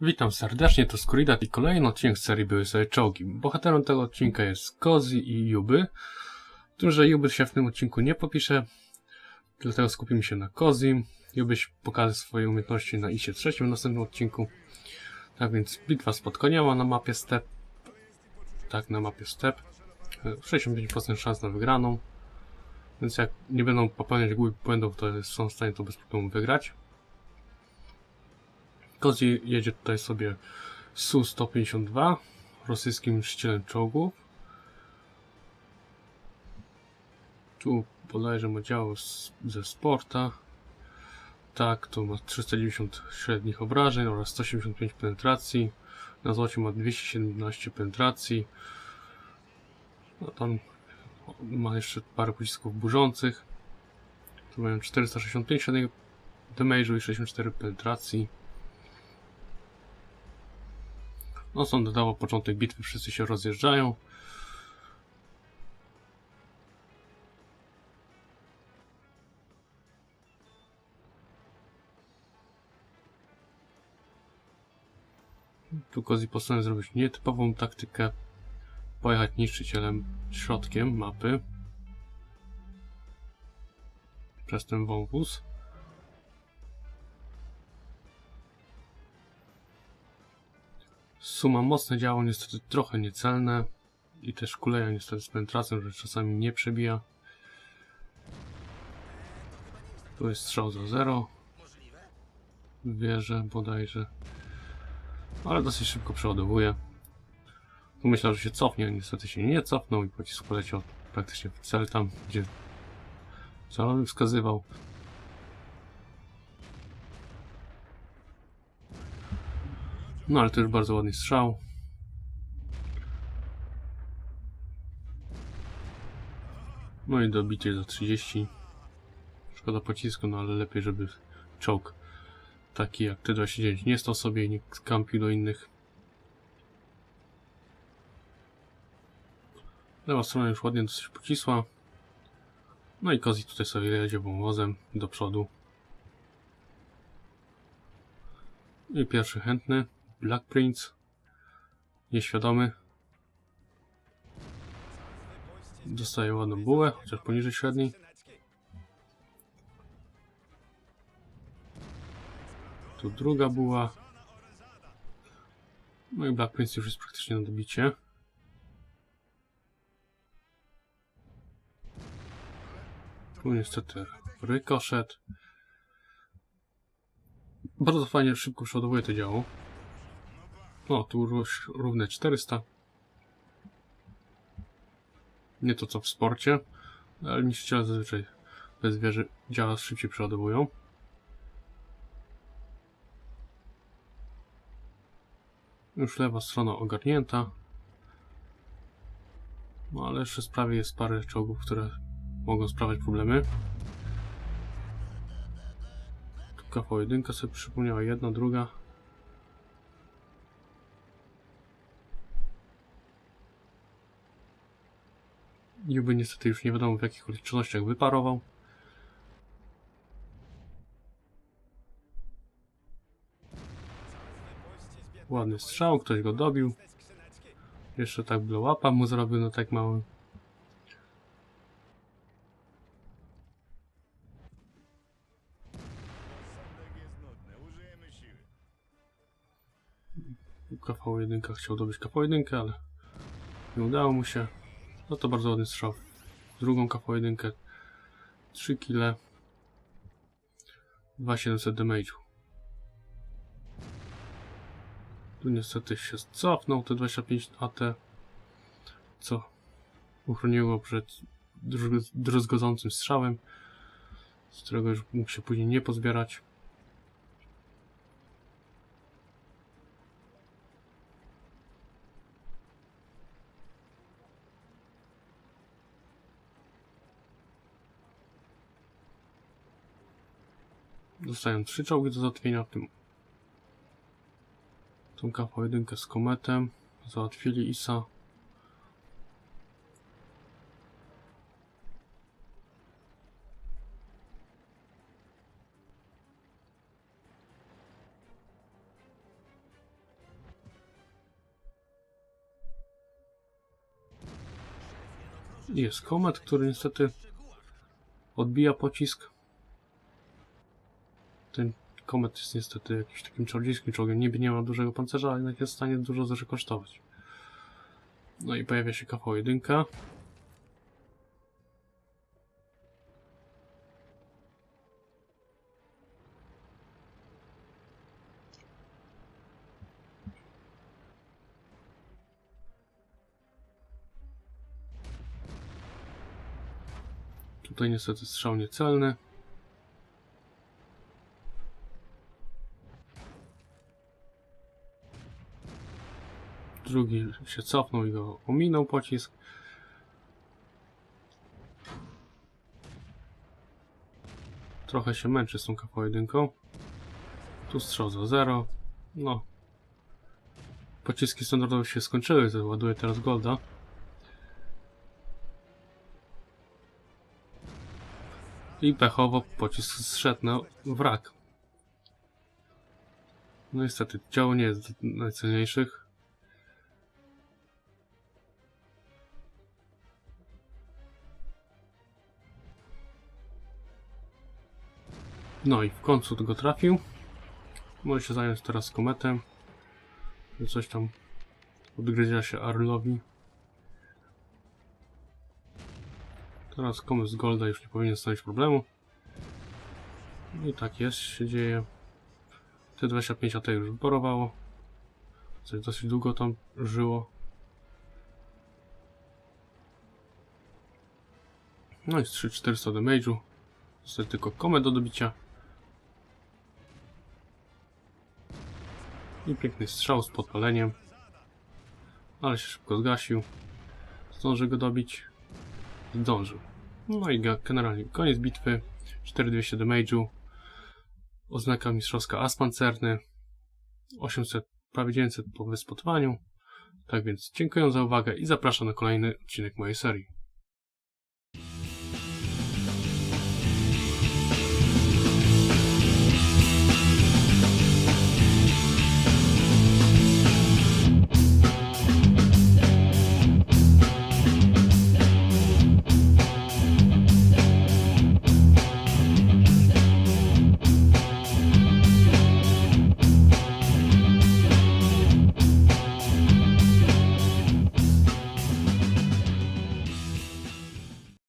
Witam serdecznie, to Skuridat i kolejny odcinek serii Były sobie czołgi. Bohaterem tego odcinka jest Kozi i Juby. Tym, że Juby się w tym odcinku nie popisze, dlatego skupimy się na Kozi. Jubyś pokaże swoje umiejętności na ISie trzecim w następnym odcinku. Tak więc bitwa spod Koniała na mapie Step. Tak, na mapie Step. 65% szans na wygraną. Więc jak nie będą popełniać głupich błędów, to są w stanie to bez problemu wygrać. Kozi jedzie tutaj sobie Su-152 rosyjskim szcilem czołgów. Tu bodajże ma działo z, ze sporta. Tak, tu ma 390 średnich obrażeń oraz 185 penetracji. Na złocie ma 217 penetracji. No tam ma jeszcze parę pocisków burzących. Tu mają 465 średniego damage'u i 64 penetracji. No są dodało początek bitwy, wszyscy się rozjeżdżają. Tu Kozi postanowił zrobić nietypową taktykę. Pojechać niszczycielem środkiem mapy. Przez ten wąwóz. Suma mocne działo, niestety trochę niecelne. I też kuleja niestety z penetracją, że czasami nie przebija. Tu jest strzał za 0. Wierzę bodajże. Ale dosyć szybko przeładowuje. Tu myślał, że się cofnie, niestety się nie cofnął i pocisk poleciał praktycznie w cel tam, gdzie celowy wskazywał. No ale to już bardzo ładny strzał. No i dobicie za 30. Szkoda pocisku, no ale lepiej, żeby czołg taki jak T-29 nie stał sobie i nie kampił do innych. Lewa strona już ładnie dosyć pocisła. No i Kozi tutaj sobie jedzie wąwozem do przodu. I pierwszy chętny. Black Prince. Nieświadomy. Dostaje ładną bułę, chociaż poniżej średniej. Tu druga buła. No i Black Prince już jest praktycznie na dobicie. Tu niestety rykoszet. Bardzo fajnie szybko przeładowuje to działo. O, tu już równe 400. Nie to co w sporcie, ale niszczyciele zazwyczaj bez wieży działa szybciej przeładowują. Już lewa strona ogarnięta. No ale jeszcze sprawie jest parę czołgów, które mogą sprawiać problemy. Tu KV1 sobie przypomniała jedna, druga. Juby niestety już nie wiadomo w jakich okolicznościach wyparował. Ładny strzał, ktoś go dobił. Jeszcze tak blow upa mu zrobił na tak małym. KV1 chciał dobyć KV1, ale nie udało mu się. No to bardzo ładny strzał. Drugą KV1 3 kile 2700 damage'u. Tu niestety się cofnął te 25 AT, co uchroniło przed druz- druzgodzącym strzałem, z którego już mógł się później nie pozbierać. Dostają trzy czołgi do załatwienia, w tym tą K1 z kometem. Załatwili ISA. Jest komet, który niestety odbija pocisk. Ten komet jest niestety jakimś takim czarodziejskim czołgiem. Niby nie ma dużego pancerza, ale jednak jest w stanie dużo rzeczy kosztować. No i pojawia się KV-1. Tutaj niestety strzał niecelny. Drugi się cofnął i go ominął pocisk. Trochę się męczy z tą KV-1. Tu strzał za 0. No. Pociski standardowe się skończyły, to ładuję teraz Golda. I pechowo pocisk zszedł na wrak. No niestety, działo nie jest najcenniejszych. No i w końcu go trafił. Może się zająć teraz kometem. Coś tam odgryzia się Arlowi. Teraz komet z Golda już nie powinien stanowić problemu. I tak jest, się dzieje. T25 AT już wyporowało. Coś dosyć długo tam żyło. No i z 3400 damage'u. Zostaje tylko komet do dobicia. I piękny strzał z podpaleniem. Ale się szybko zgasił. Zdąży go dobić. Zdążył. No i generalnie koniec bitwy. 4200 damage'u. Oznaka mistrzowska as pancerny. 800, prawie 900 po wyspotowaniu. Tak więc dziękuję za uwagę i zapraszam na kolejny odcinek mojej serii.